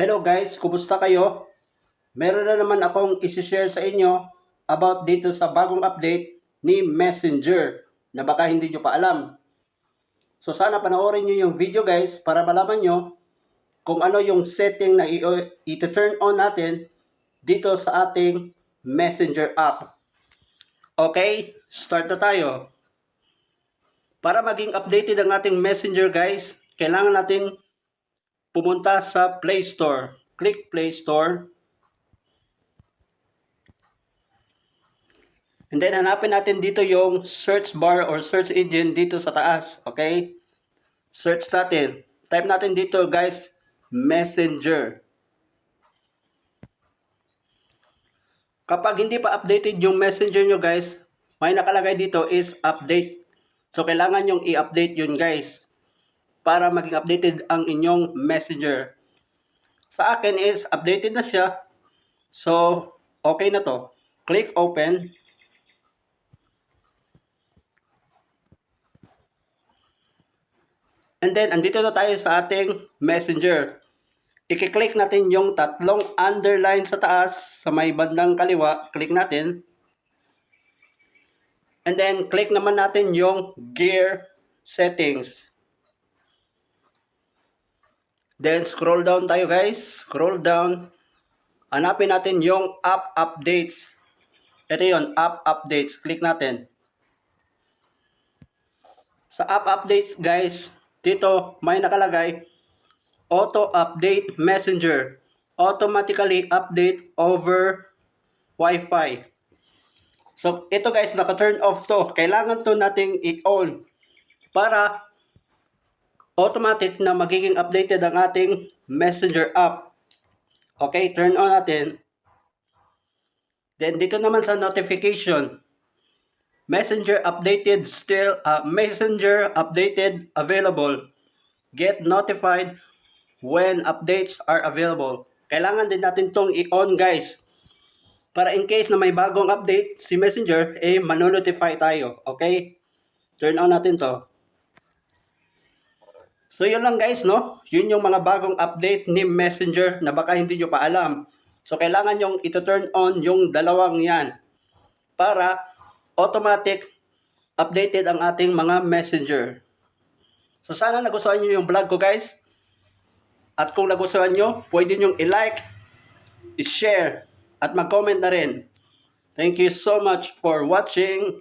Hello guys, kumusta kayo? Meron na naman akong isi-share sa inyo about dito sa bagong update ni Messenger na baka hindi nyo pa alam. So sana panoorin nyo yung video guys para malaman nyo kung ano yung setting na i-turn on natin dito sa ating Messenger app. Okay, start na tayo. Para maging updated ang ating Messenger guys, kailangan natin pumunta sa Play Store. Click Play Store. And then hanapin natin dito yung search bar or search engine dito sa taas. Okay? Search natin. Type natin dito guys, Messenger. Kapag hindi pa updated yung Messenger nyo guys, may nakalagay dito is update. So kailangan yung i-update yun guys para maging updated ang inyong messenger. Sa akin is updated na siya. So, okay na to. Click open. And then, andito na tayo sa ating messenger. I-click natin yung tatlong underline sa taas sa may bandang kaliwa. Click natin. And then, click naman natin yung gear settings. Then scroll down tayo guys. Scroll down. Hanapin natin yung app updates. Ito yon app updates. Click natin. Sa app updates guys, dito may nakalagay auto update messenger. Automatically update over Wi-Fi. So ito guys, naka-turn off to. Kailangan to nating i-on para automatic na magiging updated ang ating messenger app. Okay, turn on natin. Then dito naman sa notification, messenger updated still, uh, messenger updated available. Get notified when updates are available. Kailangan din natin tong i-on guys. Para in case na may bagong update si messenger, eh manonotify tayo. Okay? Turn on natin to. So yun lang guys, no? Yun yung mga bagong update ni Messenger na baka hindi nyo pa alam. So kailangan yung ito-turn on yung dalawang yan para automatic updated ang ating mga Messenger. So sana nagustuhan nyo yung vlog ko guys. At kung nagustuhan nyo, pwede nyo i-like, i-share, at mag-comment na rin. Thank you so much for watching.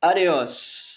Adios!